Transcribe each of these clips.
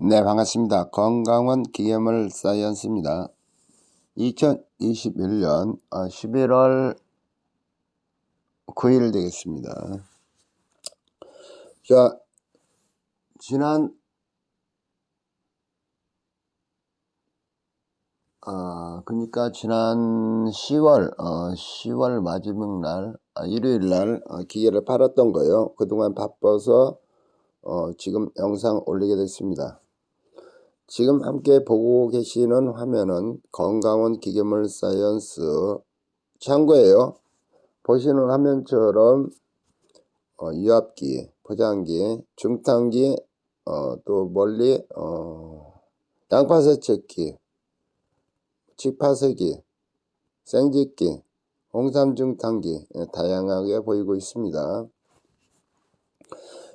네, 반갑습니다. 건강원 기계물 사이언스입니다. 2021년 11월 9일 되겠습니다. 자, 지난 어, 그러니까 지난 10월 어, 10월 마지막 날 아, 일요일 날 어, 기계를 팔았던 거예요. 그동안 바빠서 어, 지금 영상 올리게 됐습니다. 지금 함께 보고 계시는 화면은 건강원 기계물 사이언스 창고예요. 보시는 화면처럼 어, 유압기, 포장기, 중탕기, 어, 또 멀리 어, 양파 세척기, 직파세기, 생직기, 홍삼 중탕기 예, 다양하게 보이고 있습니다.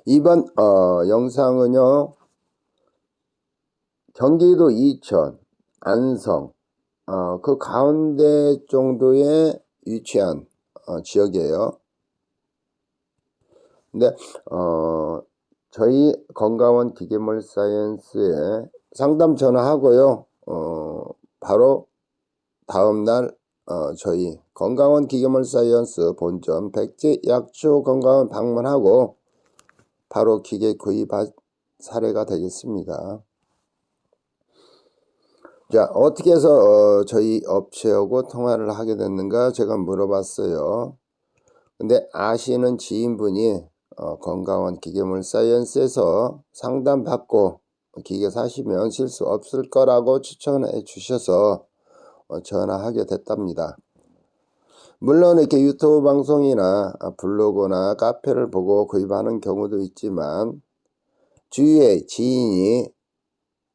이번 어, 영상은요. 경기도 이천, 안성 어, 그 가운데 정도에 위치한 어, 지역이에요. 근데 어, 저희 건강원 기계물 사이언스에 상담 전화하고요. 어, 바로 다음날 어, 저희 건강원 기계물 사이언스 본점 백제 약초 건강원 방문하고 바로 기계 구입 사례가 되겠습니다. 자 어떻게 해서 어, 저희 업체하고 통화를 하게 됐는가 제가 물어봤어요. 근데 아시는 지인분이 어, 건강원 기계물 사이언스에서 상담받고 기계 사시면 실수 없을 거라고 추천해 주셔서 어, 전화하게 됐답니다. 물론 이렇게 유튜브 방송이나 블로그나 카페를 보고 구입하는 경우도 있지만 주위에 지인이 어,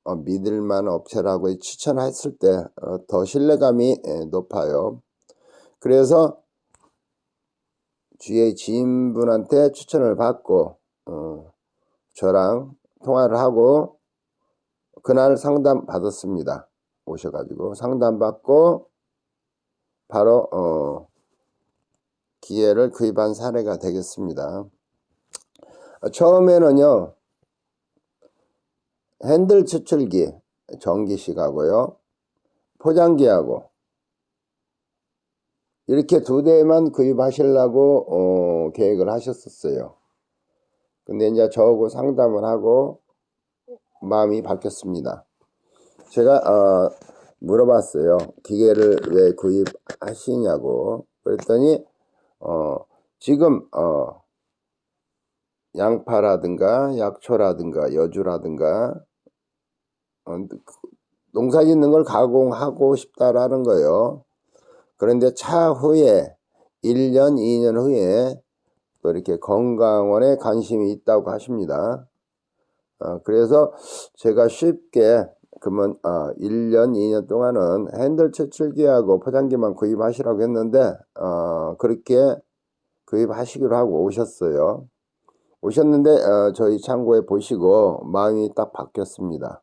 믿을만한 업체라고 추천했을 때더 어, 신뢰감이 높아요. 그래서 주위의 지인분한테 추천을 받고 어, 저랑 통화를 하고 그날 상담 받았습니다. 오셔가지고 상담 받고 바로 어, 기회를 구입한 사례가 되겠습니다. 처음에는요 핸들 추출기 전기식하고요 포장기하고 이렇게 두 대만 구입하시려고 어, 계획을 하셨었어요. 근데 이제 저하고 상담을 하고 마음이 바뀌었습니다. 제가 어, 물어봤어요. 기계를 왜 구입하시냐고. 그랬더니 어, 지금 어, 양파라든가 약초라든가 여주라든가 어, 농사 짓는 걸 가공하고 싶다라는 거예요. 그런데 차후에 1년, 2년 후에 또 이렇게 건강원에 관심이 있다고 하십니다. 어, 그래서 제가 쉽게 그러면 어, 1년, 2년 동안은 핸들 추출기하고 포장기만 구입하시라고 했는데 어, 그렇게 구입하시기로 하고 오셨어요. 오셨는데 어, 저희 창고에 보시고 마음이 딱 바뀌었습니다.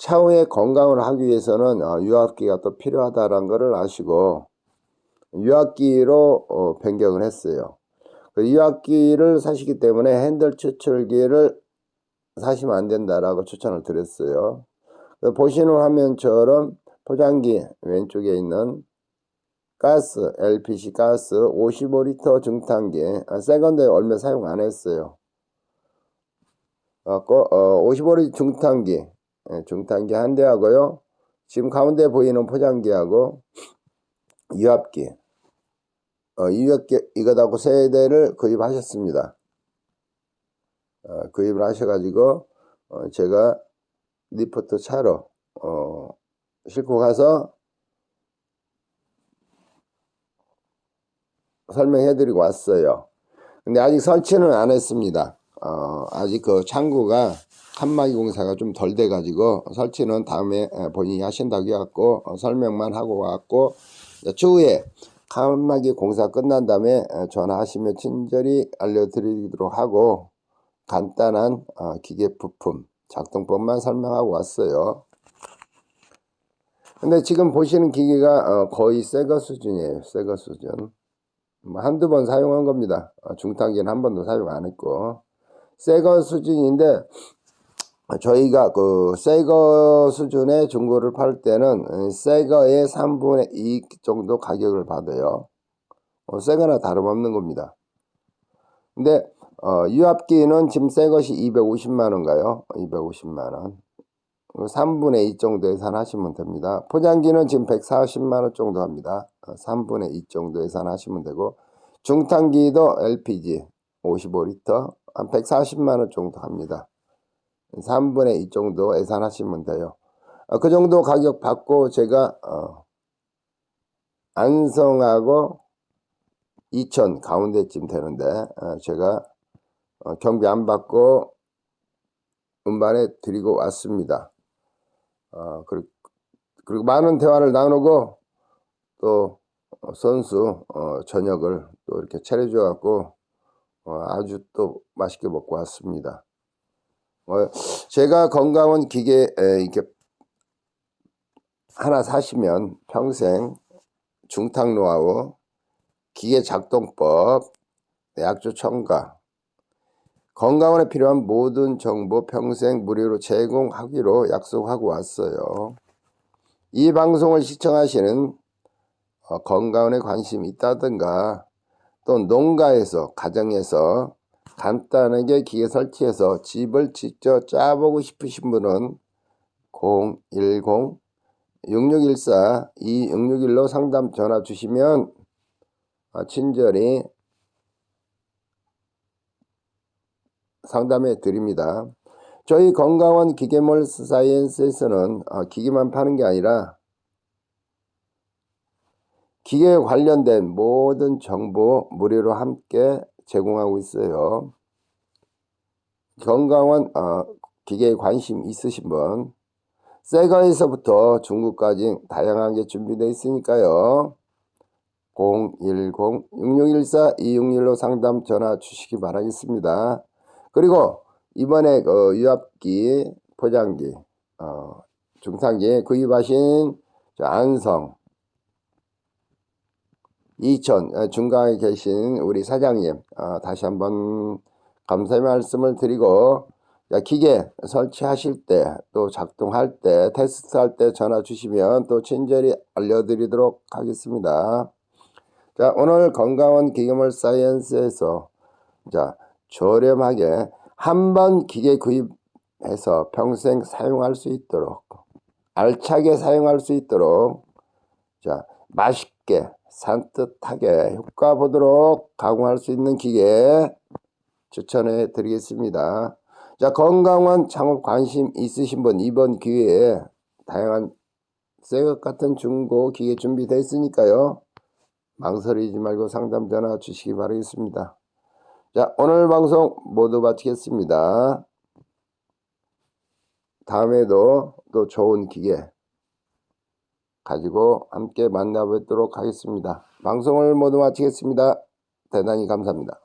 차후에 건강을 하기 위해서는 어, 유압기가 또 필요하다는 것을 아시고 유압기로 어, 변경을 했어요. 그 유압기를 사시기 때문에 핸들 추출기를 사시면 안 된다라고 추천을 드렸어요. 그 보시는 화면처럼 포장기 왼쪽에 있는 가스, LPG 가스 55리터 중탄기 아, 세컨드에 얼마 사용 안 했어요. 어, 55리터 중탄기 예, 중탄기 한 대하고요. 지금 가운데 보이는 포장기하고 유압기 어, 유압기 이것하고 세 대를 구입하셨습니다. 어, 구입을 하셔가지고 어, 제가 리포트 차로 어, 싣고 가서 설명해드리고 왔어요. 근데 아직 설치는 안 했습니다. 어, 아직 그 창구가 칸막이 공사가 좀 덜 돼가지고 설치는 다음에 본인이 하신다고 해갖고 어, 설명만 하고 왔고 추후에 칸막이 공사 끝난 다음에 전화하시면 친절히 알려드리도록 하고 간단한 어, 기계 부품 작동법만 설명하고 왔어요. 근데 지금 보시는 기계가 어, 거의 새거 수준이에요. 새거 수준. 뭐 한두 번 사용한 겁니다. 어, 중탄기는 한 번도 사용 안 했고. 새거 수준인데 저희가 그 새거 수준의 중고를 팔 때는 새거의 3분의 2 정도 가격을 받아요. 어, 새거나 다름없는 겁니다. 근데 어, 유압기는 지금 새 것이 250만 원가요? 250만 원. 3분의 2 정도 예산하시면 됩니다. 포장기는 지금 140만 원 정도 합니다. 3분의 2 정도 예산하시면 되고 중탕기도 LPG 55리터 한 140만 원 정도 합니다. 3분의 2 정도 예산하시면 돼요. 어, 그 정도 가격 받고 제가 어, 안성하고 이천 가운데쯤 되는데 어, 제가 어, 경비 안 받고 운반해 드리고 왔습니다. 어, 그리고, 많은 대화를 나누고 또 어, 선수 어, 저녁을 또 이렇게 차려줘 갖고 어, 아주 또 맛있게 먹고 왔습니다. 어, 제가 건강한 기계 에, 이렇게 하나 사시면 평생 중탕 노하우, 기계 작동법, 약조 첨가, 건강원에 필요한 모든 정보 평생 무료로 제공하기로 약속하고 왔어요. 이 방송을 시청하시는 어, 건강원에 관심 있다든가 또 농가에서 가정에서 간단하게 기계 설치해서 집을 직접 짜보고 싶으신 분은 010 6614 2661로 상담 전화 주시면 어, 친절히 상담해 드립니다. 저희 건강원 기계몰 사이언스에서는 어, 기계만 파는 게 아니라 기계에 관련된 모든 정보 무료로 함께 제공하고 있어요. 건강원 어, 기계에 관심 있으신 분 세가에서부터 중국까지 다양하게 준비되어 있으니까요. 010-6614-2616로 상담 전화 주시기 바라겠습니다. 그리고 이번에 그 유압기, 포장기, 어, 중상기에 구입하신 안성, 이천 어, 중강에 계신 우리 사장님 어, 다시 한번 감사의 말씀을 드리고 기계 설치하실 때 또 작동할 때 테스트할 때 전화 주시면 또 친절히 알려드리도록 하겠습니다. 자 오늘 건강원 기계물 사이언스에서 자 저렴하게 한 번 기계 구입해서 평생 사용할 수 있도록 알차게 사용할 수 있도록 자 맛있게 산뜻하게 효과 보도록 가공할 수 있는 기계 추천해 드리겠습니다. 자 건강원 창업 관심 있으신 분 이번 기회에 다양한 새것 같은 중고 기계 준비되어 있으니까요. 망설이지 말고 상담 전화 주시기 바라겠습니다. 자, 오늘 방송 모두 마치겠습니다. 다음에도 또 좋은 기계 가지고 함께 만나뵙도록 하겠습니다. 방송을 모두 마치겠습니다. 대단히 감사합니다.